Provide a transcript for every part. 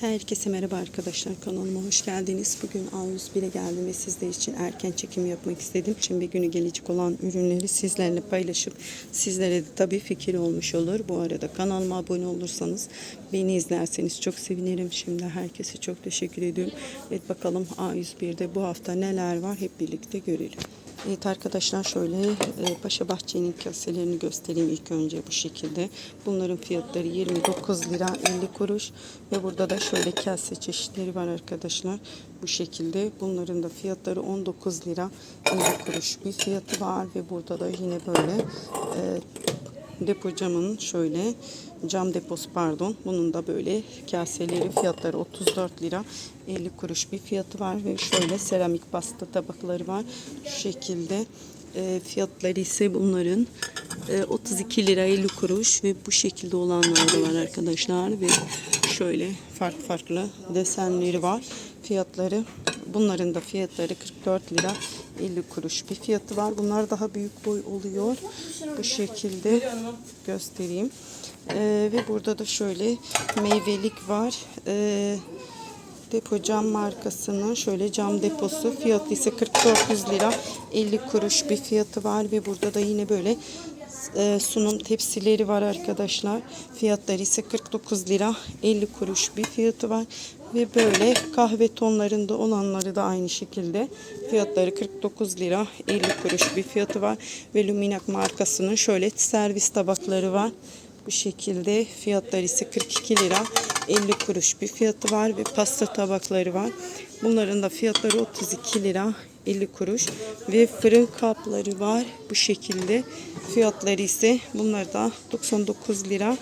Herkese merhaba arkadaşlar kanalıma hoş geldiniz. Bugün A101'e geldim ve sizler için erken çekim yapmak istedim. Şimdi günü gelecek olan ürünleri sizlerle paylaşıp sizlere de tabii fikir olmuş olur. Bu arada kanalıma abone olursanız beni izlerseniz çok sevinirim. Şimdi herkese çok teşekkür ediyorum. Evet bakalım A101'de bu hafta neler var hep birlikte görelim. Evet arkadaşlar şöyle e, Paşa Bahçe'nin kaselerini göstereyim ilk önce bu şekilde. Bunların fiyatları 29 lira 50 kuruş ve burada da şöyle kase çeşitleri var arkadaşlar. Bu şekilde bunların da fiyatları 19 lira 50 kuruş bir fiyatı var ve burada da yine böyle e, depo camının şöyle cam deposu pardon bunun da böyle kaseleri fiyatları 34 lira 50 kuruş bir fiyatı var ve şöyle seramik pasta tabakları var şu şekilde E, fiyatları ise bunların e, 32 lira 50 kuruş ve bu şekilde olanlar da var arkadaşlar ve şöyle farklı farklı desenleri var fiyatları bunların da fiyatları 44 lira 50 kuruş bir fiyatı var. Bunlar daha büyük boy oluyor. Bu şekilde göstereyim. Ee, ve burada da şöyle meyvelik var. Ee, Depo cam markasının şöyle cam deposu fiyatı ise 49 lira 50 kuruş bir fiyatı var ve burada da yine böyle e, sunum tepsileri var arkadaşlar. Fiyatları ise 49 lira 50 kuruş bir fiyatı var. Ve böyle kahve tonlarında olanları da aynı şekilde fiyatları 49 lira 50 kuruş bir fiyatı var. Ve Luminac markasının şöyle servis tabakları var. Bu şekilde fiyatları ise 42 lira 50 kuruş bir fiyatı var ve pasta tabakları var. Bunların da fiyatları 32 lira 50 kuruş ve fırın kapları var bu şekilde. Fiyatları ise bunlar da 99 lira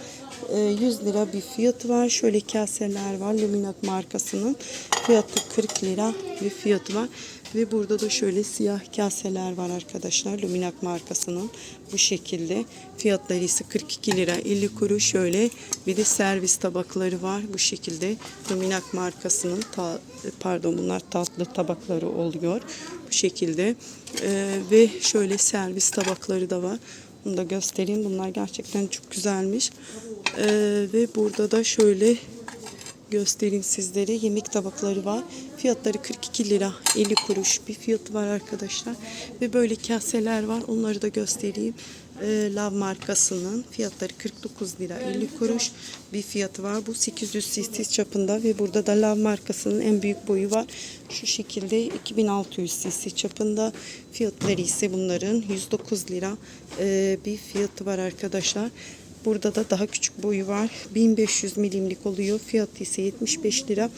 e, 100 lira bir fiyatı var. Şöyle kaseler var. Luminac markasının fiyatı 40 lira bir fiyatı var. Ve burada da şöyle siyah kaseler var arkadaşlar. Luminac markasının bu şekilde. Fiyatları ise 42 lira 50 kuruş şöyle. Bir de servis tabakları var bu şekilde. Luminac markasının ta, pardon bunlar tatlı tabakları oluyor. Bu şekilde. Ee, ve şöyle servis tabakları da var. Bunu da göstereyim. Bunlar gerçekten çok güzelmiş. Ee, ve burada da şöyle göstereyim sizlere. Yemek tabakları var. Fiyatları 42 lira 50 kuruş bir fiyatı var arkadaşlar. Ve böyle kaseler var. Onları da göstereyim. Ee, Lav markasının fiyatları 49 lira 50 kuruş bir fiyatı var. Bu 800 cc çapında ve burada da Lav markasının en büyük boyu var. Şu şekilde 2600 cc çapında. Fiyatları ise bunların 109 lira ee, bir fiyatı var arkadaşlar. Burada da daha küçük boyu var. 1500 milimlik oluyor. Fiyatı ise 75 lira.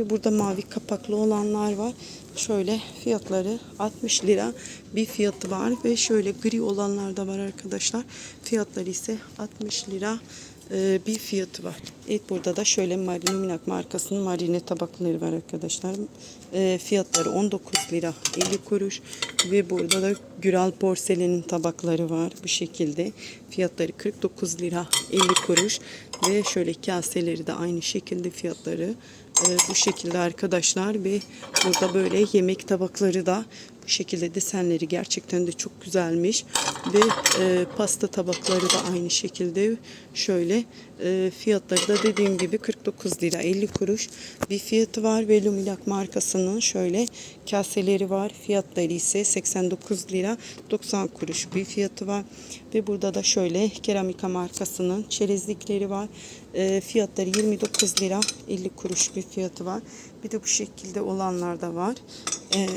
Ve burada mavi kapaklı olanlar var. Şöyle fiyatları 60 lira bir fiyatı var. Ve şöyle gri olanlar da var arkadaşlar. Fiyatları ise 60 lira e, bir fiyatı var. Evet burada da şöyle Marine Minak markasının marine tabakları var arkadaşlar. E, fiyatları 19 lira 50 kuruş ve burada da Güral porselenin tabakları var bu şekilde. Fiyatları 49 lira 50 kuruş ve şöyle kaseleri de aynı şekilde fiyatları e, bu şekilde arkadaşlar ve burada böyle yemek tabakları da şekilde desenleri gerçekten de çok güzelmiş. Ve e, pasta tabakları da aynı şekilde. Şöyle e, fiyatları da dediğim gibi 49 lira 50 kuruş bir fiyatı var. Ve Luminac markasının şöyle kaseleri var. Fiyatları ise 89 lira 90 kuruş bir fiyatı var. Ve burada da şöyle keramika markasının çerezlikleri var. E, fiyatları 29 lira 50 kuruş bir fiyatı var. Bir de bu şekilde olanlar da var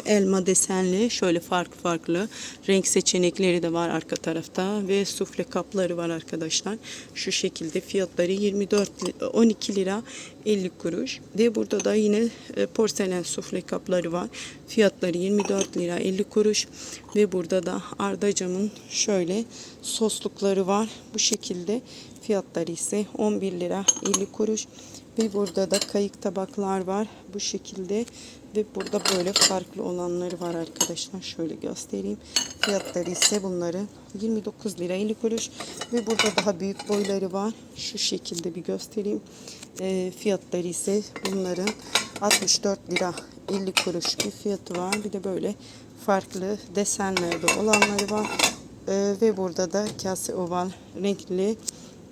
elma desenli şöyle farklı farklı renk seçenekleri de var arka tarafta ve sufle kapları var arkadaşlar. Şu şekilde fiyatları 24 li- 12 lira 50 kuruş. Ve burada da yine e, porselen sufle kapları var. Fiyatları 24 lira 50 kuruş ve burada da Arda camın şöyle soslukları var. Bu şekilde fiyatları ise 11 lira 50 kuruş. Ve burada da kayık tabaklar var. Bu şekilde ve burada böyle farklı olanları var arkadaşlar. Şöyle göstereyim. Fiyatları ise bunların 29 lira 50 kuruş. Ve burada daha büyük boyları var. Şu şekilde bir göstereyim. Ee, fiyatları ise bunların 64 lira 50 kuruş bir fiyatı var. Bir de böyle farklı desenlerde olanları var. Ee, ve burada da kase oval renkli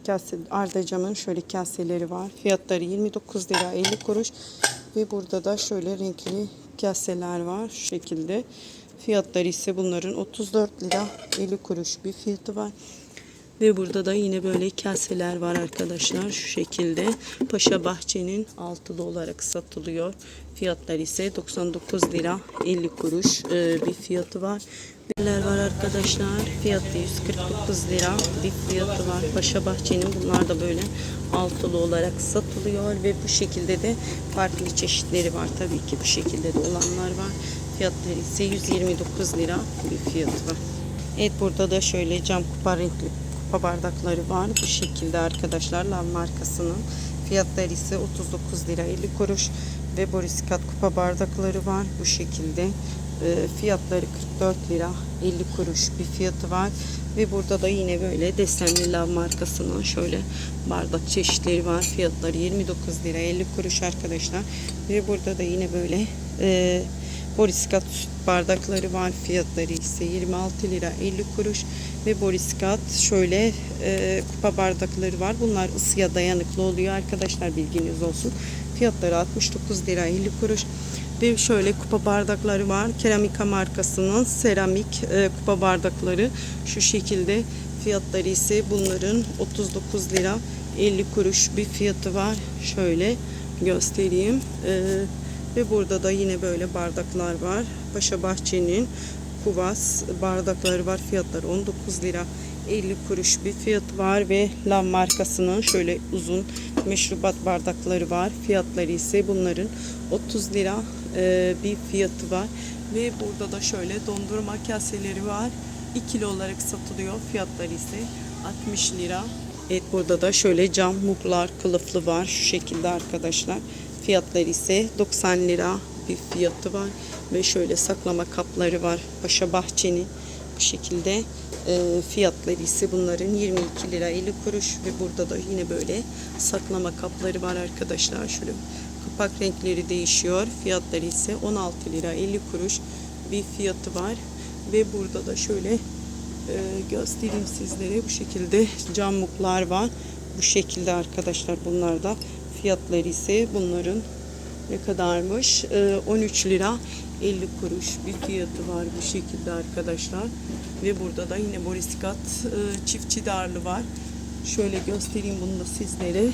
kase Arda camın şöyle kaseleri var. Fiyatları 29 lira 50 kuruş. Ve burada da şöyle renkli kaseler var şu şekilde. Fiyatları ise bunların 34 lira 50 kuruş bir fiyatı var. Ve burada da yine böyle kaseler var arkadaşlar şu şekilde. Paşa Bahçe'nin altılı olarak satılıyor. Fiyatlar ise 99 lira 50 kuruş e, bir fiyatı var. Neler var arkadaşlar? Fiyatı 149 lira bir fiyatı var. Paşa Bahçe'nin bunlar da böyle altılı olarak satılıyor ve bu şekilde de farklı çeşitleri var. Tabii ki bu şekilde de olanlar var. Fiyatları ise 129 lira bir fiyatı var. Evet burada da şöyle cam kupa renkli kupa bardakları var. Bu şekilde arkadaşlar Lav markasının. Fiyatları ise 39 lira 50 kuruş ve Boriskat kupa bardakları var. Bu şekilde e, fiyatları 44 lira 50 kuruş bir fiyatı var. Ve burada da yine böyle desenli Lav markasının şöyle bardak çeşitleri var. Fiyatları 29 lira 50 kuruş arkadaşlar. Ve burada da yine böyle e, Boriskat bardakları var. Fiyatları ise 26 lira 50 kuruş ve Boriskat şöyle e, kupa bardakları var. Bunlar ısıya dayanıklı oluyor arkadaşlar bilginiz olsun. Fiyatları 69 lira 50 kuruş. Ve şöyle kupa bardakları var. Keramika markasının seramik e, kupa bardakları şu şekilde. Fiyatları ise bunların 39 lira 50 kuruş bir fiyatı var. Şöyle göstereyim. E, ve burada da yine böyle bardaklar var. Paşa Bahçe'nin kuvas bardakları var. Fiyatları 19 lira 50 kuruş bir fiyat var ve Lav markasının şöyle uzun meşrubat bardakları var. Fiyatları ise bunların 30 lira e, bir fiyatı var. Ve burada da şöyle dondurma kaseleri var. 2 kilo olarak satılıyor. Fiyatları ise 60 lira. Evet burada da şöyle cam muklar kılıflı var. Şu şekilde arkadaşlar. Fiyatları ise 90 lira bir fiyatı var. Ve şöyle saklama kapları var. Paşa Bahçe'nin bu şekilde e, fiyatları ise bunların 22 lira 50 kuruş ve burada da yine böyle saklama kapları var arkadaşlar. Şöyle kapak renkleri değişiyor. Fiyatları ise 16 lira 50 kuruş bir fiyatı var. Ve burada da şöyle e, göstereyim sizlere. Bu şekilde cam muklar var. Bu şekilde arkadaşlar bunlar da fiyatları ise bunların ne kadarmış? E, 13 lira 50 kuruş bir fiyatı var bu şekilde arkadaşlar. Ve burada da yine Boriskat e, çiftçi darlı var. Şöyle göstereyim bunu da sizlere.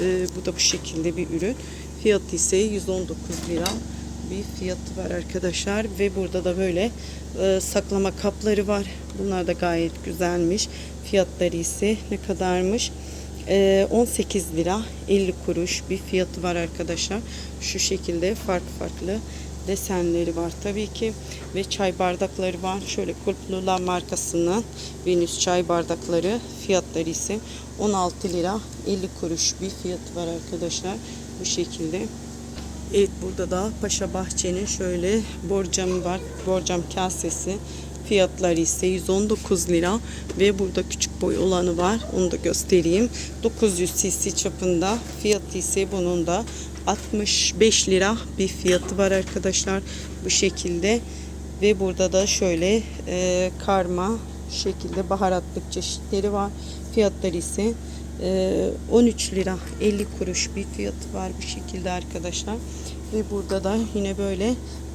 E, bu da bu şekilde bir ürün. Fiyatı ise 119 lira bir fiyatı var arkadaşlar. Ve burada da böyle e, saklama kapları var. Bunlar da gayet güzelmiş. Fiyatları ise ne kadarmış? E, 18 lira 50 kuruş bir fiyatı var arkadaşlar. Şu şekilde farklı farklı desenleri var tabii ki ve çay bardakları var. Şöyle Kulplula markasının Venüs çay bardakları fiyatları ise 16 lira 50 kuruş bir fiyatı var arkadaşlar. Bu şekilde. Evet burada da Paşa Bahçe'nin şöyle borcamı var. Borcam kasesi. Fiyatları ise 119 lira ve burada küçük boy olanı var. Onu da göstereyim. 900 cc çapında. Fiyatı ise bunun da 65 lira bir fiyatı var arkadaşlar. Bu şekilde. Ve burada da şöyle e, karma şekilde baharatlık çeşitleri var. Fiyatları ise 13 lira 50 kuruş bir fiyatı var bu şekilde arkadaşlar. Ve burada da yine böyle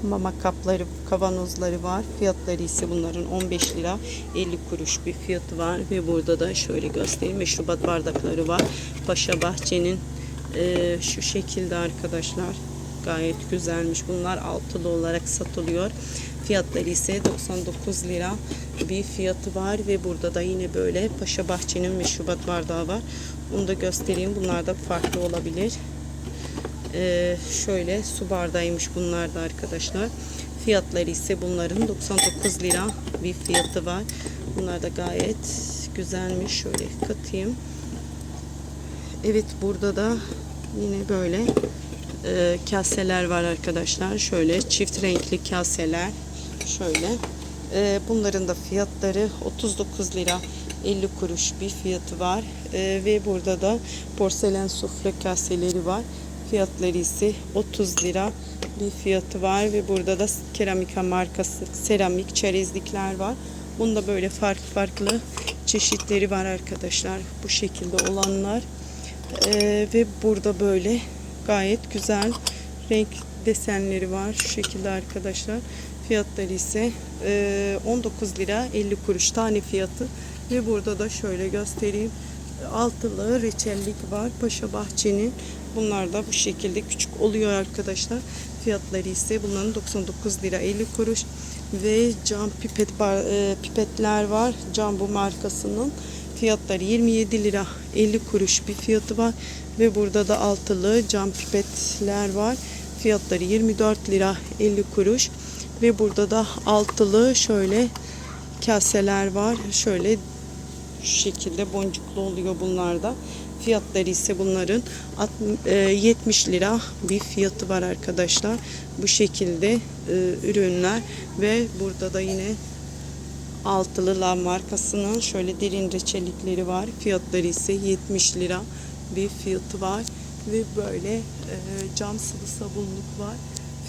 mama kapları, kavanozları var. Fiyatları ise bunların 15 lira 50 kuruş bir fiyatı var. Ve burada da şöyle göstereyim. Meşrubat bardakları var. Paşa Bahçe'nin e, şu şekilde arkadaşlar. Gayet güzelmiş. Bunlar altılı olarak satılıyor. Fiyatları ise 99 lira bir fiyatı var ve burada da yine böyle Paşa Bahçe'nin meşrubat bardağı var. Bunu da göstereyim. Bunlar da farklı olabilir. Ee, şöyle su bardağıymış bunlar da arkadaşlar. Fiyatları ise bunların 99 lira bir fiyatı var. Bunlar da gayet güzelmiş. Şöyle katayım. Evet burada da yine böyle e, kaseler var arkadaşlar. Şöyle çift renkli kaseler. Şöyle. E, bunların da fiyatları 39 lira 50 kuruş bir fiyatı var. E, ve burada da porselen sufle kaseleri var. Fiyatları ise 30 lira bir fiyatı var ve burada da keramika markası seramik çerezlikler var. Bunda böyle farklı farklı çeşitleri var arkadaşlar. Bu şekilde olanlar. Ee, ve burada böyle gayet güzel renk desenleri var. Şu şekilde arkadaşlar. Fiyatları ise e, 19 lira 50 kuruş tane fiyatı. Ve burada da şöyle göstereyim. Altılı reçellik var. Paşa Bahçe'nin. Bunlar da bu şekilde küçük oluyor arkadaşlar. Fiyatları ise bunların 99 lira 50 kuruş ve cam pipet bar, e, pipetler var. Cambu markasının fiyatları 27 lira 50 kuruş bir fiyatı var ve burada da altılı cam pipetler var. Fiyatları 24 lira 50 kuruş ve burada da altılı şöyle kaseler var. Şöyle şu şekilde boncuklu oluyor bunlar da. Fiyatları ise bunların alt- e, 70 lira bir fiyatı var arkadaşlar. Bu şekilde e, ürünler ve burada da yine altılı lav markasının şöyle derin reçelikleri var. Fiyatları ise 70 lira bir fiyatı var ve böyle e, cam sıvı sabunluk var.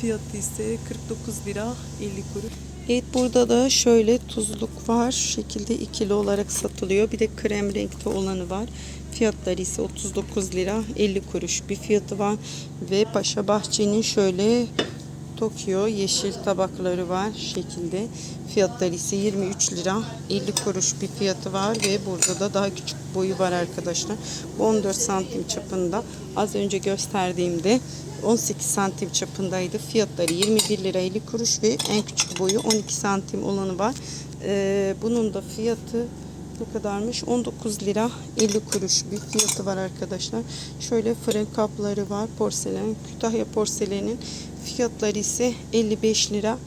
Fiyatı ise 49 lira 50 kuruş. Evet burada da şöyle tuzluk var. Şu şekilde ikili olarak satılıyor. Bir de krem renkte olanı var. Fiyatları ise 39 lira 50 kuruş bir fiyatı var. Ve Paşa Bahçe'nin şöyle Tokyo yeşil tabakları var şekilde. Fiyatları ise 23 lira 50 kuruş bir fiyatı var ve burada da daha küçük boyu var arkadaşlar. Bu 14 santim çapında. Az önce gösterdiğimde 18 santim çapındaydı. Fiyatları 21 lira 50 kuruş ve en küçük boyu 12 santim olanı var. Ee, bunun da fiyatı ne kadarmış? 19 lira 50 kuruş bir fiyatı var arkadaşlar. Şöyle fırın kapları var. Porselen. Kütahya porselenin fiyatları ise 55 lira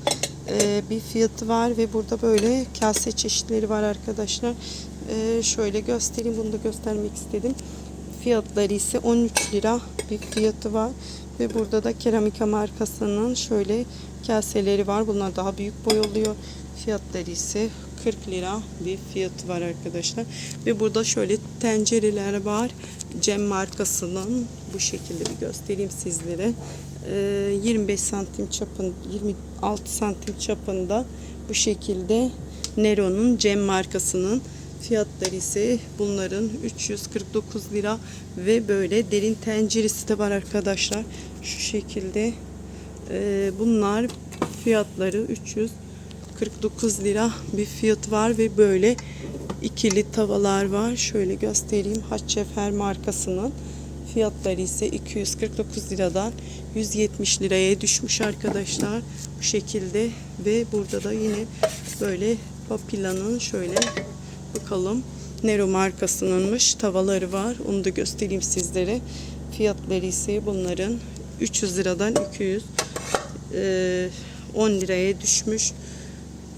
ee, bir fiyatı var ve burada böyle kase çeşitleri var arkadaşlar. Ee, şöyle göstereyim. Bunu da göstermek istedim. Fiyatları ise 13 lira bir fiyatı var. Ve burada da keramika markasının şöyle kaseleri var. Bunlar daha büyük boy oluyor. Fiyatları ise 40 lira bir fiyatı var arkadaşlar. Ve burada şöyle tencereler var. Cem markasının bu şekilde bir göstereyim sizlere. Ee, 25 santim çapın 26 santim çapında bu şekilde Nero'nun Cem markasının fiyatları ise bunların 349 lira ve böyle derin tenceresi de var arkadaşlar. Şu şekilde Ee, bunlar fiyatları 349 lira bir fiyat var ve böyle ikili tavalar var. Şöyle göstereyim. Haçşefer markasının fiyatları ise 249 liradan 170 liraya düşmüş arkadaşlar. Bu şekilde ve burada da yine böyle Papila'nın şöyle bakalım Nero markasınınmış tavaları var. Onu da göstereyim sizlere. Fiyatları ise bunların 300 liradan 200 e, 10 liraya düşmüş.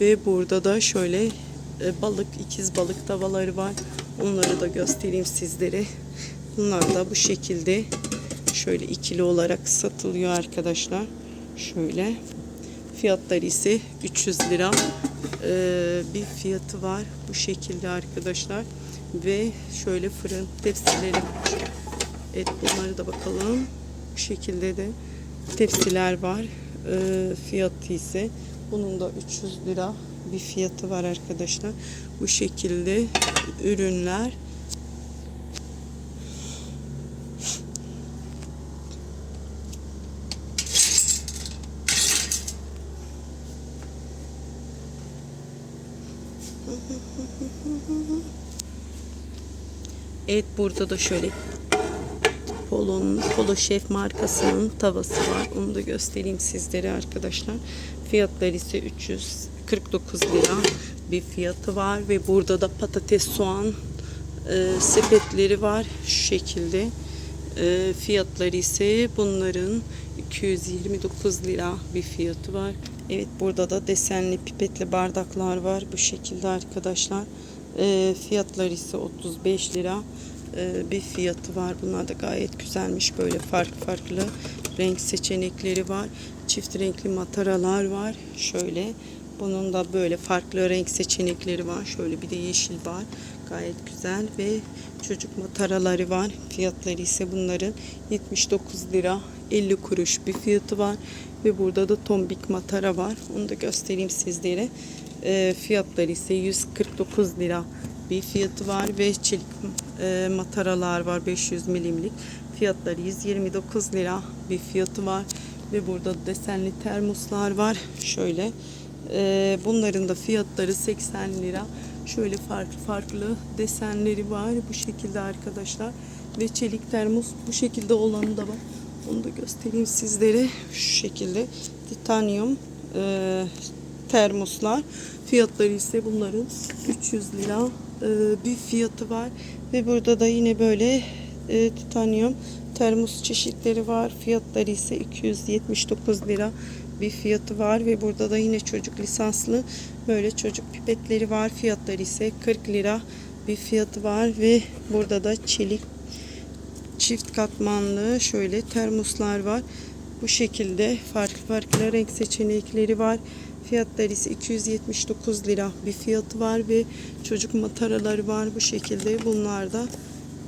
Ve burada da şöyle e, balık, ikiz balık tavaları var. Onları da göstereyim sizlere. Bunlar da bu şekilde şöyle ikili olarak satılıyor arkadaşlar. Şöyle. Fiyatları ise 300 lira e, bir fiyatı var. Bu şekilde arkadaşlar. Ve şöyle fırın tepsileri. Evet bunları da bakalım. Bu şekilde de tepsiler var. E, fiyatı ise bunun da 300 lira bir fiyatı var arkadaşlar. Bu şekilde ürünler. Evet burada da şöyle Polo'nun Polo Şef markasının tavası var. Onu da göstereyim sizlere arkadaşlar. Fiyatları ise 349 lira bir fiyatı var ve burada da patates soğan e, sepetleri var şu şekilde. E, fiyatları ise bunların 229 lira bir fiyatı var. Evet burada da desenli pipetli bardaklar var bu şekilde arkadaşlar. E, fiyatları ise 35 lira e, bir fiyatı var. Bunlar da gayet güzelmiş. Böyle farklı farklı renk seçenekleri var. Çift renkli mataralar var. Şöyle bunun da böyle farklı renk seçenekleri var. Şöyle bir de yeşil var. Gayet güzel ve çocuk mataraları var. Fiyatları ise bunların 79 lira 50 kuruş bir fiyatı var. Ve burada da tombik matara var. Onu da göstereyim sizlere. E, fiyatları ise 149 lira bir fiyatı var ve çelik e, mataralar var 500 milimlik. Fiyatları 129 lira bir fiyatı var ve burada desenli termoslar var. Şöyle e, bunların da fiyatları 80 lira. Şöyle farklı farklı desenleri var bu şekilde arkadaşlar ve çelik termos bu şekilde olanı da var. Onu da göstereyim sizlere. Şu şekilde titanyum e, termoslar. Fiyatları ise bunların 300 lira e, bir fiyatı var. Ve burada da yine böyle e, titanyum termos çeşitleri var. Fiyatları ise 279 lira bir fiyatı var ve burada da yine çocuk lisanslı böyle çocuk pipetleri var. Fiyatları ise 40 lira bir fiyatı var ve burada da çelik çift katmanlı şöyle termoslar var. Bu şekilde farklı farklı renk seçenekleri var. Fiyatları ise 279 lira bir fiyatı var ve çocuk mataraları var bu şekilde. Bunlar da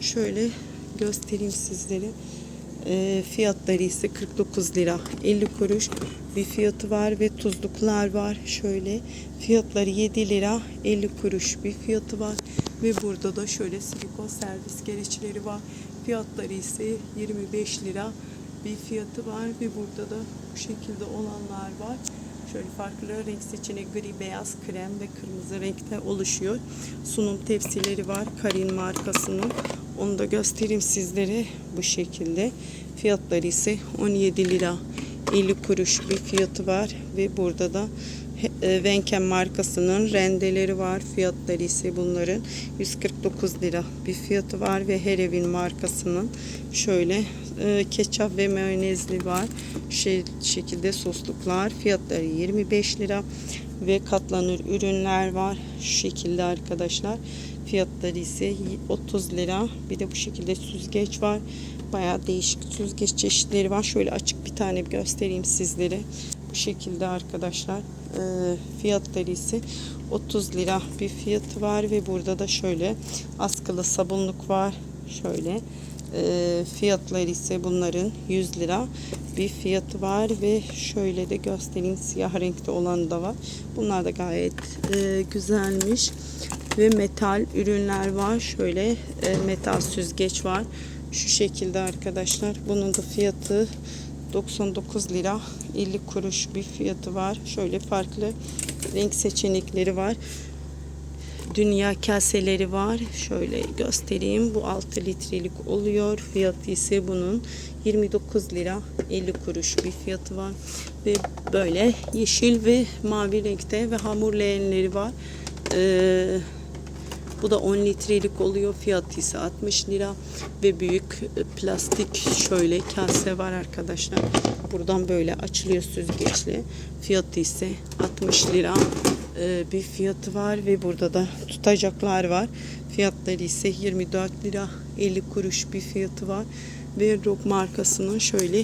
şöyle göstereyim sizlere. E, fiyatları ise 49 lira 50 kuruş bir fiyatı var ve tuzluklar var. Şöyle fiyatları 7 lira 50 kuruş bir fiyatı var ve burada da şöyle silikon servis gereçleri var. Fiyatları ise 25 lira bir fiyatı var ve burada da bu şekilde olanlar var. Şöyle farklı renk seçeneği gri, beyaz, krem ve kırmızı renkte oluşuyor. Sunum tepsileri var Karin markasının. Onu da göstereyim sizlere bu şekilde. Fiyatları ise 17 lira 50 kuruş bir fiyatı var ve burada da e, Venken markasının rendeleri var. Fiyatları ise bunların 149 lira bir fiyatı var ve her evin markasının şöyle e, ketçap ve mayonezli var. Şey, şekilde sosluklar. Fiyatları 25 lira ve katlanır ürünler var. Şu şekilde arkadaşlar. Fiyatları ise 30 lira. Bir de bu şekilde süzgeç var. Bayağı değişik süzgeç çeşitleri var. Şöyle açık bir tane göstereyim sizlere. Bu şekilde arkadaşlar. E, fiyatları ise 30 lira bir fiyatı var ve burada da şöyle askılı sabunluk var. Şöyle e, fiyatları ise bunların 100 lira bir fiyatı var ve şöyle de göstereyim siyah renkte olan da var. Bunlar da gayet e, güzelmiş ve metal ürünler var. Şöyle e, metal süzgeç var. Şu şekilde arkadaşlar. Bunun da fiyatı 99 lira 50 kuruş bir fiyatı var. Şöyle farklı renk seçenekleri var. Dünya kaseleri var. Şöyle göstereyim. Bu 6 litrelik oluyor. Fiyatı ise bunun 29 lira 50 kuruş bir fiyatı var. Ve böyle yeşil ve mavi renkte ve hamur leğenleri var. Ee, bu da 10 litrelik oluyor. Fiyatı ise 60 lira ve büyük e, plastik şöyle kase var arkadaşlar. Buradan böyle açılıyor süzgeçli. Fiyatı ise 60 lira e, bir fiyatı var ve burada da tutacaklar var. Fiyatları ise 24 lira 50 kuruş bir fiyatı var. Ve Rock markasının şöyle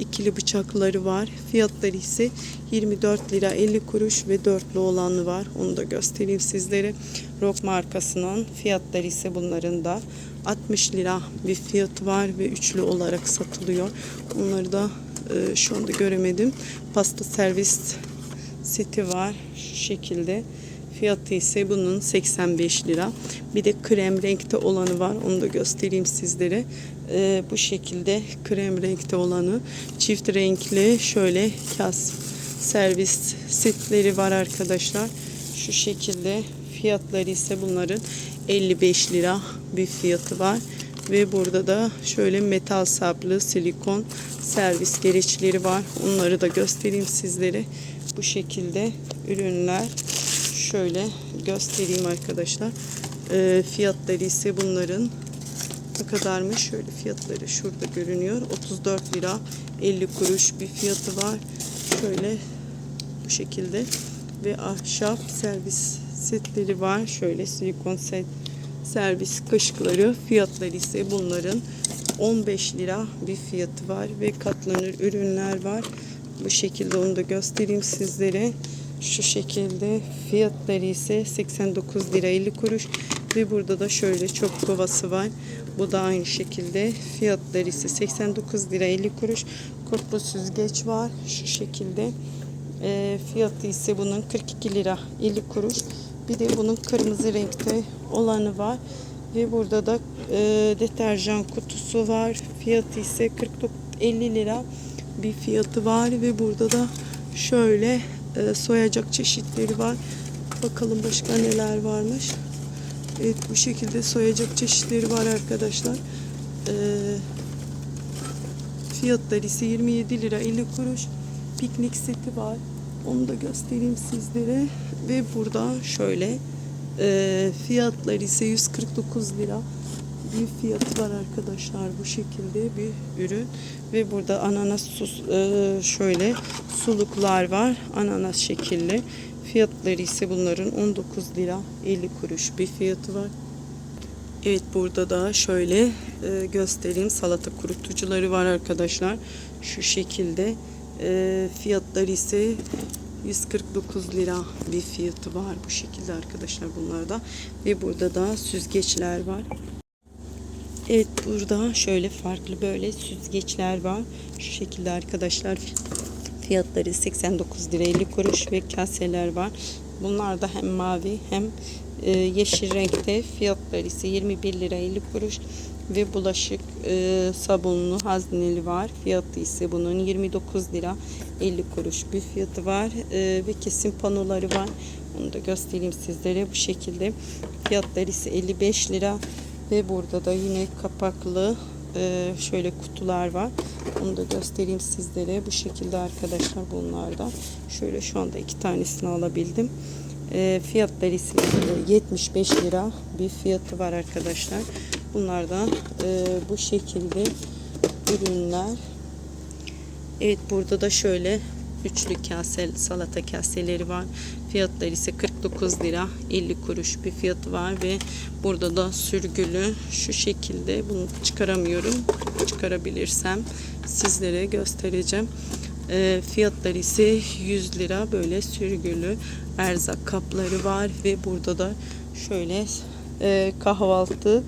ikili bıçakları var. Fiyatları ise 24 lira 50 kuruş ve dörtlü olanı var. Onu da göstereyim sizlere. Rock markasının fiyatları ise bunların da 60 lira bir fiyatı var ve üçlü olarak satılıyor. Onları da e, şu anda göremedim. Pasta servis seti var şu şekilde. Fiyatı ise bunun 85 lira. Bir de krem renkte olanı var. Onu da göstereyim sizlere. Ee, bu şekilde krem renkte olanı. Çift renkli şöyle kas servis setleri var arkadaşlar. Şu şekilde fiyatları ise bunların 55 lira bir fiyatı var. Ve burada da şöyle metal saplı silikon servis gereçleri var. Onları da göstereyim sizlere. Bu şekilde ürünler şöyle göstereyim arkadaşlar. E, fiyatları ise bunların ne kadarmış? Şöyle fiyatları şurada görünüyor. 34 lira 50 kuruş bir fiyatı var. Şöyle bu şekilde ve ahşap servis setleri var. Şöyle silikon set servis kaşıkları fiyatları ise bunların 15 lira bir fiyatı var ve katlanır ürünler var. Bu şekilde onu da göstereyim sizlere. Şu şekilde fiyatları ise 89 lira 50 kuruş ve burada da şöyle çok kovası var. Bu da aynı şekilde fiyatları ise 89 lira 50 kuruş. Kurtlu süzgeç var şu şekilde. E, fiyatı ise bunun 42 lira 50 kuruş Bir de bunun kırmızı renkte olanı var. Ve burada da e, deterjan kutusu var. Fiyatı ise 49 50 lira bir fiyatı var ve burada da şöyle e, soyacak çeşitleri var. Bakalım başka neler varmış. Evet bu şekilde soyacak çeşitleri var arkadaşlar. E, fiyatları ise 27 lira 50 kuruş. Piknik seti var. Onu da göstereyim sizlere. Ve burada şöyle e, fiyatları ise 149 lira bir fiyatı var arkadaşlar bu şekilde bir ürün ve burada ananas sus, e, şöyle suluklar var ananas şekilli fiyatları ise bunların 19 lira 50 kuruş bir fiyatı var. Evet burada da şöyle e, göstereyim. Salata kurutucuları var arkadaşlar. Şu şekilde e, fiyatları ise 149 lira bir fiyatı var. Bu şekilde arkadaşlar bunlarda ve burada da süzgeçler var. Evet burada şöyle farklı böyle süzgeçler var. Şu şekilde arkadaşlar fiyatları 89 lira 50 kuruş ve kaseler var. Bunlar da hem mavi hem e, yeşil renkte fiyatları ise 21 lira 50 kuruş ve bulaşık e, sabunlu hazneli var. Fiyatı ise bunun 29 lira 50 kuruş bir fiyatı var e, ve kesim panoları var. Onu da göstereyim sizlere bu şekilde. Fiyatları ise 55 lira ve burada da yine kapaklı e, şöyle kutular var. Onu da göstereyim sizlere. Bu şekilde arkadaşlar bunlardan. Şöyle şu anda iki tanesini alabildim. Fiyatları ise 75 lira bir fiyatı var arkadaşlar. Bunlardan e, bu şekilde ürünler. Evet burada da şöyle üçlü kase salata kaseleri var. Fiyatları ise 49 lira 50 kuruş bir fiyatı var ve burada da sürgülü şu şekilde bunu çıkaramıyorum. Çıkarabilirsem sizlere göstereceğim. E, fiyatları ise 100 lira böyle sürgülü erzak kapları var ve burada da şöyle e, kahvaltı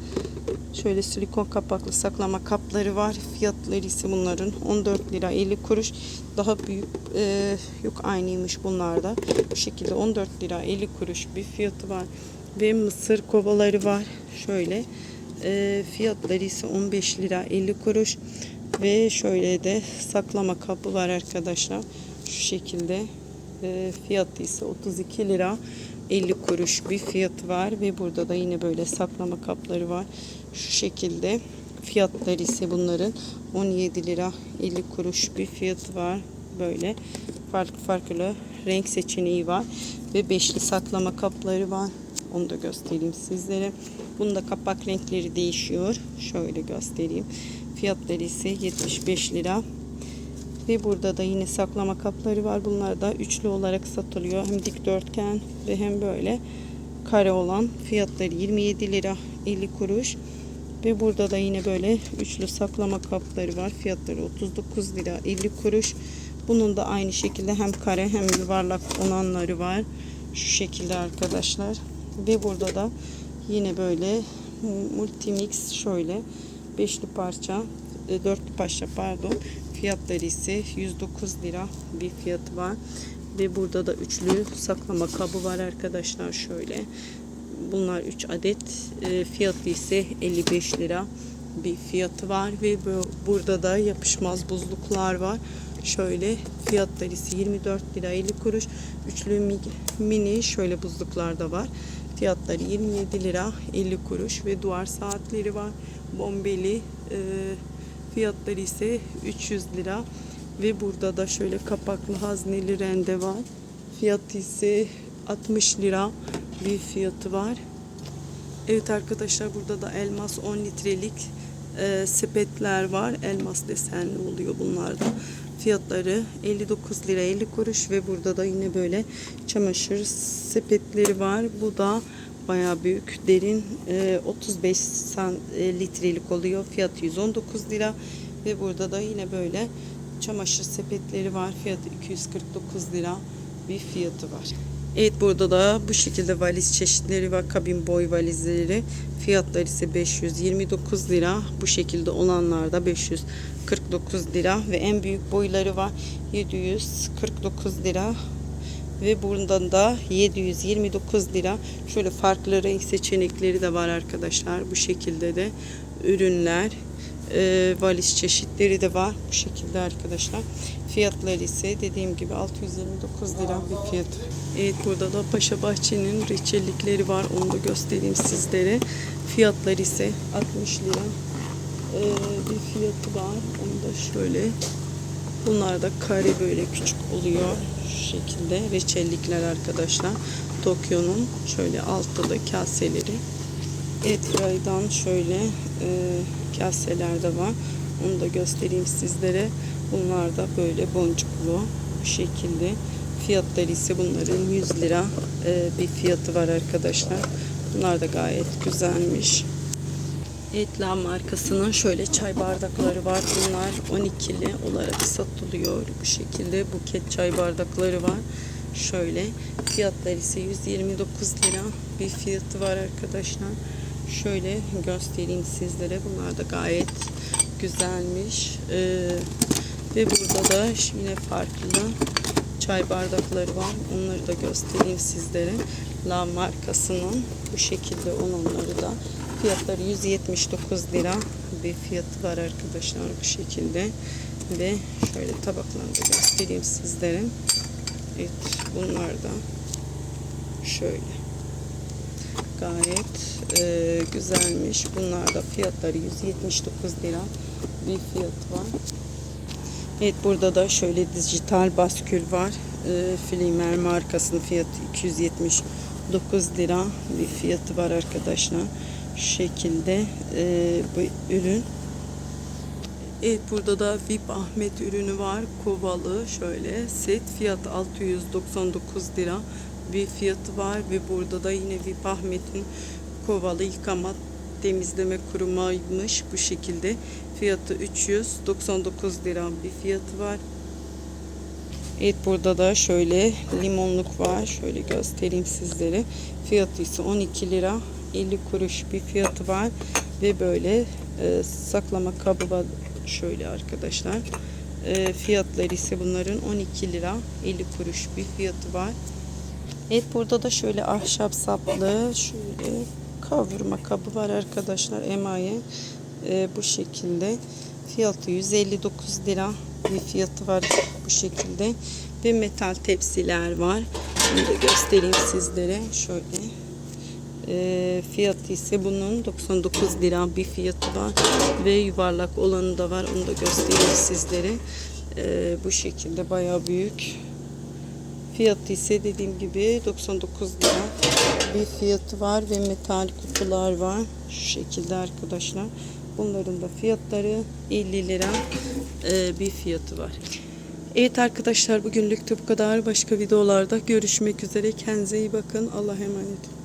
Şöyle silikon kapaklı saklama kapları var. Fiyatları ise bunların 14 lira 50 kuruş. Daha büyük e, yok aynıymış bunlarda. Bu şekilde 14 lira 50 kuruş bir fiyatı var. Ve mısır kovaları var. Şöyle e, fiyatları ise 15 lira 50 kuruş. Ve şöyle de saklama kapı var arkadaşlar. Şu şekilde e, fiyatı ise 32 lira 50 kuruş bir fiyatı var ve burada da yine böyle saklama kapları var. Şu şekilde fiyatları ise bunların 17 lira 50 kuruş bir fiyatı var. Böyle farklı farklı renk seçeneği var ve beşli saklama kapları var. Onu da göstereyim sizlere. Bunda kapak renkleri değişiyor. Şöyle göstereyim. Fiyatları ise 75 lira ve burada da yine saklama kapları var. Bunlar da üçlü olarak satılıyor. Hem dikdörtgen ve hem böyle kare olan fiyatları 27 lira 50 kuruş. Ve burada da yine böyle üçlü saklama kapları var. Fiyatları 39 lira 50 kuruş. Bunun da aynı şekilde hem kare hem yuvarlak olanları var. Şu şekilde arkadaşlar. Ve burada da yine böyle multimix şöyle beşli parça e, dörtlü parça pardon Fiyatları ise 109 lira bir fiyatı var. Ve burada da üçlü saklama kabı var arkadaşlar şöyle. Bunlar 3 adet. E, fiyatı ise 55 lira bir fiyatı var ve burada da yapışmaz buzluklar var. Şöyle fiyatları ise 24 lira 50 kuruş. Üçlü mini şöyle buzluklar da var. Fiyatları 27 lira 50 kuruş ve duvar saatleri var. Bombeli e, Fiyatları ise 300 lira. Ve burada da şöyle kapaklı hazneli rende var. Fiyatı ise 60 lira bir fiyatı var. Evet arkadaşlar burada da elmas 10 litrelik e, sepetler var. Elmas desenli oluyor bunlarda. Fiyatları 59 lira 50 kuruş ve burada da yine böyle çamaşır sepetleri var. Bu da Bayağı büyük, derin. E, 35 san, e, litrelik oluyor. Fiyatı 119 lira. Ve burada da yine böyle çamaşır sepetleri var. Fiyatı 249 lira bir fiyatı var. Evet burada da bu şekilde valiz çeşitleri var. Kabin boy valizleri. Fiyatları ise 529 lira. Bu şekilde olanlarda 549 lira ve en büyük boyları var 749 lira Ve bundan da 729 lira. Şöyle farklı renk seçenekleri de var arkadaşlar. Bu şekilde de ürünler. e, valiz çeşitleri de var. Bu şekilde arkadaşlar. Fiyatları ise dediğim gibi 629 lira bir fiyat. Evet burada da Paşa Bahçe'nin reçellikleri var. Onu da göstereyim sizlere. Fiyatları ise 60 lira. Ee, bir fiyatı var. Onu da şöyle Bunlar da kare böyle küçük oluyor. Şu şekilde reçellikler arkadaşlar. Tokyo'nun şöyle altta da kaseleri. Etray'dan şöyle e, kaseler de var. Onu da göstereyim sizlere. Bunlar da böyle boncuklu bu şekilde. Fiyatları ise bunların 100 lira e, bir fiyatı var arkadaşlar. Bunlar da gayet güzelmiş. Etla markasının şöyle çay bardakları var. Bunlar 12'li olarak satılıyor. Bu şekilde buket çay bardakları var. Şöyle fiyatları ise 129 lira bir fiyatı var arkadaşlar. Şöyle göstereyim sizlere. Bunlar da gayet güzelmiş. Ee, ve burada da yine farklı çay bardakları var. Onları da göstereyim sizlere. La markasının bu şekilde olanları da fiyatları 179 lira bir fiyatı var arkadaşlar bu şekilde. Ve şöyle tabaklarını da göstereyim sizlere. Evet bunlar da şöyle gayet e, güzelmiş. Bunlar da fiyatları 179 lira bir fiyatı var. Evet burada da şöyle dijital baskül var. E, Flimer markasının fiyatı 279 lira bir fiyatı var arkadaşlar. Şekilde e, bu ürün. Evet burada da VIP Ahmet ürünü var. Kovalı şöyle set fiyatı 699 lira bir fiyatı var ve burada da yine VIP Ahmet'in kovalı yıkama temizleme kurumaymış bu şekilde. Fiyatı 399 lira bir fiyatı var. Evet burada da şöyle limonluk var. Şöyle göstereyim sizlere. Fiyatı ise 12 lira 50 kuruş bir fiyatı var. Ve böyle e, saklama kabı var. Şöyle arkadaşlar. E, fiyatları ise bunların 12 lira 50 kuruş bir fiyatı var. Evet burada da şöyle ahşap saplı şöyle kavurma kabı var arkadaşlar emaye e, bu şekilde fiyatı 159 lira bir fiyatı var bu şekilde ve metal tepsiler var da göstereyim sizlere şöyle e, fiyatı ise bunun 99 lira bir fiyatı var ve yuvarlak olanı da var onu da göstereyim sizlere e, bu şekilde bayağı büyük Fiyatı ise dediğim gibi 99 lira bir fiyatı var ve metal kutular var. Şu şekilde arkadaşlar. Bunların da fiyatları 50 lira e, bir fiyatı var. Evet arkadaşlar bugünlük bu kadar. Başka videolarda görüşmek üzere. Kendinize iyi bakın. Allah'a emanet olun.